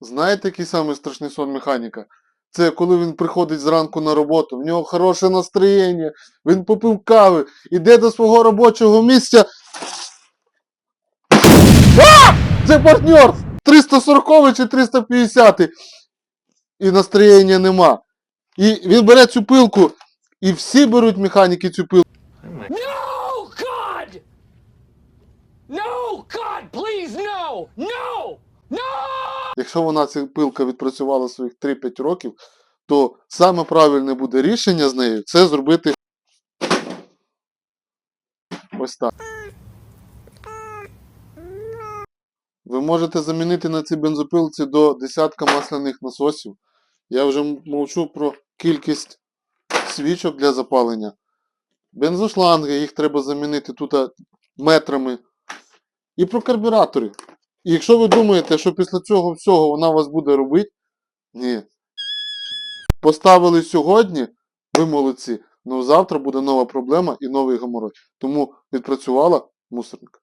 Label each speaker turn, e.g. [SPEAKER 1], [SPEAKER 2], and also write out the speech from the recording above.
[SPEAKER 1] Знаєте, який самий страшний сон механіка? Це коли він приходить зранку на роботу, в нього хороше настроєння, він попив кави, іде до свого робочого місця. А! Це партнер! 340 чи 350. І настроєння нема. І він бере цю пилку, і всі беруть механіки цю пилку.
[SPEAKER 2] No, God! No, God, please, no! No!
[SPEAKER 1] Якщо вона ця пилка відпрацювала своїх 3-5 років, то саме правильне буде рішення з нею це зробити ось так. Ви можете замінити на цій бензопилці до десятка масляних насосів. Я вже мовчу про кількість свічок для запалення. Бензошланги, їх треба замінити тут метрами. І про карбюратори. І якщо ви думаєте, що після цього всього вона вас буде робити, ні. Поставили сьогодні, ви молодці. але завтра буде нова проблема і новий гаморой. Тому відпрацювала мусорник.